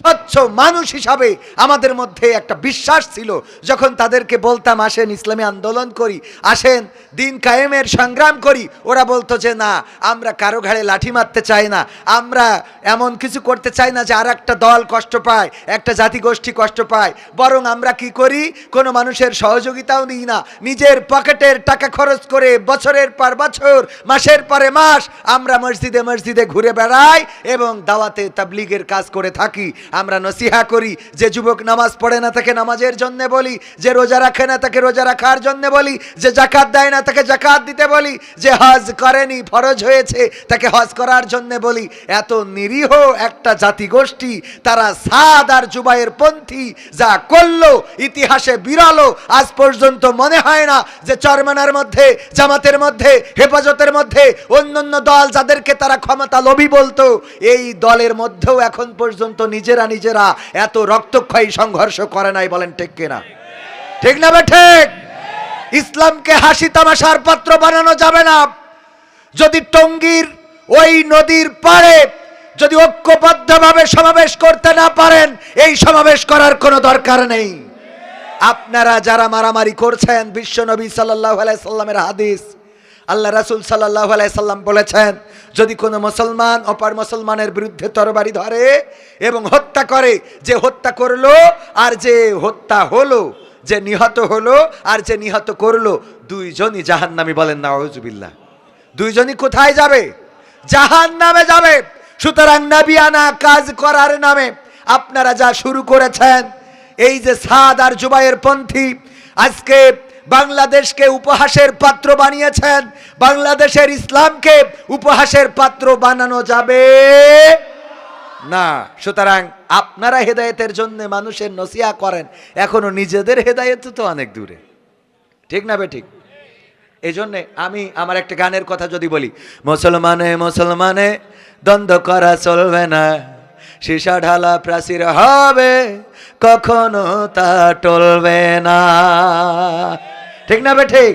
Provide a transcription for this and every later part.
স্বচ্ছ মানুষ হিসাবে আমাদের মধ্যে একটা বিশ্বাস ছিল। যখন তাদেরকে বলতাম, আসেন, ইসলামী আন্দোলন করি, আসেন, দিন কায়েমের সংগ্রাম করি, ওরা বলতো যে, না, আমরা কারও ঘাড়ে লাঠি মারতে চাই না। আমরা এমন কিছু করতে চাই না যে আর একটা দল কষ্ট পায়, একটা জাতিগোষ্ঠী কষ্ট পায়। বরং আমরা কি করি? কোনো মানুষের সহযোগিতাও নিই না। নিজের পকেটের টাকা খরচ করে বছরের পর বছর, মাসের পরে মাস, আমরা মসজিদে মসজিদে ঘুরে বেড়াই এবং দাওয়াতে তাবলিগের কাজ করে থাকি। আমরা নসিহা করি যে যুবক নামাজ পড়ে না তাকে নামাজের জন্য বলি, যে রোজা রাখে না তাকে রোজা রাখার জন্য বলি, যে জাকাত দেয় না তাকে জাকাত দিতে বলি, যে হজ করেনি ফরজ হয়েছে তাকে হজ করার জন্য বলি। এত নিরীহ একটা জাতিগোষ্ঠী, তারা সাদ আর জুবাইয়ের পন্থী, যা করল, ইতিহাসে বিরলো আজ পর্যন্ত মনে হয় না যে চরমানার মধ্যে, জামাতের মধ্যে, হেফাজতের মধ্যে অন্যান্য দল যাদেরকে তারা ক্ষমতা লোভী বলতো, এই দলের মধ্যেও এখন পর্যন্ত নিজেরা নিজেরা এত রক্তক্ষয়ী সংঘর্ষ করে নাই বলেন ঠিক কিনা? ঠিক না ঠিক? ইসলামকে হাসি তামাশার পাত্র বানানো যাবে না। যদি টঙ্গীর ওই নদীর পাড়ে যদি ঐক্যবদ্ধভাবে সমাবেশ করতে না পারেন, এই সমাবেশ করার কোনো দরকার নেই। আপনারা যারা মারামারি করছেন, বিশ্ব নবী সাল্লাহ সাল্লামের হাদিস আল্লাহ রাসুল সাল্লাহ আলাইসাল্লাম বলেছেন, যদি কোনো মুসলমান অপার মুসলমানের বিরুদ্ধে তরবারি ধরে এবং হত্যা করে, যে হত্যা করল আর যে হত্যা হলো, যে নিহত হলো আর যে নিহত করল, দুইজনই জাহান্নামী বলেন না আউজুবিল্লাহ দুইজনই কোথায় যাবে? জাহান নামে যাবে। সুতরাং নাবিয়ানা কাজ করার নামে আপনারা যা শুরু করেছেন, এই যে সাদ আর জুবাইয়ের পন্থী, আজকে বাংলাদেশকে উপহাসের পাত্র বানিয়েছেন। বাংলাদেশের ইসলামকে উপহাসের পাত্র বানানো যাবে না। সুতরাং আপনারা হেদায়েতের জন্য মানুষের নসিয়া করেন। এখনও নিজেদের হেদায়েত তো অনেক দূরে। ঠিক না বে ঠিক? এই জন্যে আমি আমার একটা গানের কথা যদি বলি। মুসলমানে মুসলমানে, দ্বন্দ্ব করা চলবে না। সীসা ঢালা প্রাচীর হবে। কখনো তা টলবে না। ঠিক না বে ঠিক?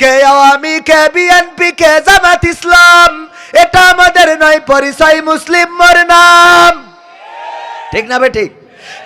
কে আওয়ামী, কে বিএনপি কে জামাত ইসলাম, এটা আমাদের নয়, পরিচয় মুসলিম মোর নাম। ঠিক না বে ঠিক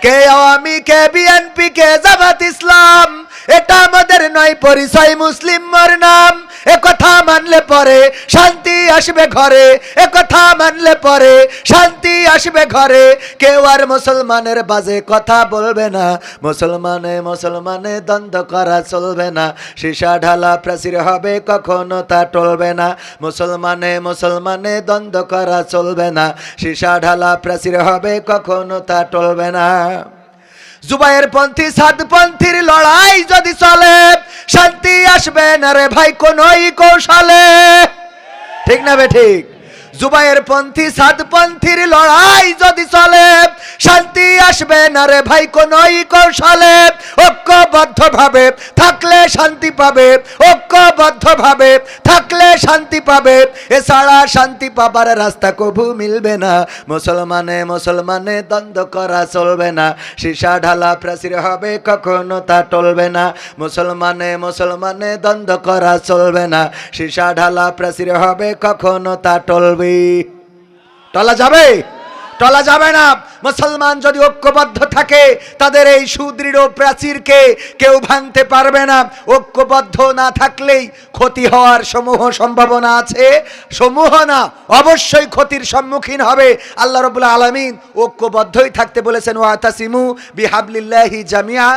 কে আওয়ামী, কে বিএনপি কে জামাত ইসলাম, এটা আমাদের নয়, পরিচয় মুসলিম মোর নাম। এ কথা মানলে পরে শান্তি আসবে ঘরে, এ কথা মানলে পরে শান্তি আসবে ঘরে। কেউ আর মুসলমানের বাজে কথা বলবে না, মুসলমানে মুসলমানে দ্বন্দ্ব করা চলবে না। সীসা ঢালা প্রাচীর হবে, কখনো তা টলবে না। মুসলমানে মুসলমানে দ্বন্দ্ব করা চলবে না। সীসা ঢালা প্রাচীর হবে, কখনো তা টলবে না। জুবাইয়ের পন্থী সাত পন্থীর লড়াই যদি চলে, শান্তি আসবে না রে ভাই, কোনই কৌশলে। ঠিক না বে ঠিক? জুবাইয়ের পন্থী সাত পন্থীর লড়াই যদি চলে শান্তি আসবে না রে ভাই কোনই কৌশলে? ঐক্যবদ্ধ ভাবে থাকলে শান্তি পাবে ঐক্যবদ্ধ ভাবে থাকলে শান্তি পাবে। এছাড়া শান্তি পাবার রাস্তা কভু মিলবে না, মুসলমানে মুসলমানে দ্বন্দ্ব করা চলবে না, সীসা ঢালা প্রাচীর হবে কখনো তা টলবে না, মুসলমানে মুসলমানে দ্বন্দ্ব করা চলবে না, সীসা ঢালা প্রাচীর হবে কখনো তা টলবে টলা যাবে? টলা যাবে না। মুসলমান যদি ঐক্যবদ্ধ থাকে, তাদের এই সুদৃঢ় প্রাচীরকে কেউ ভাঙতে পারবে না। ঐক্যবদ্ধ না থাকলেই ক্ষতি হওয়ার সমূহ সম্ভাবনা আছে। সমূহ না, অবশ্যই ক্ষতির সম্মুখীন হবে। আল্লাহ রবুল্লা আলমিন ঐক্যবদ্ধই থাকতে বলেছেন ওয়াতাসিমু বিহাবলিল্লাহি জামিয়া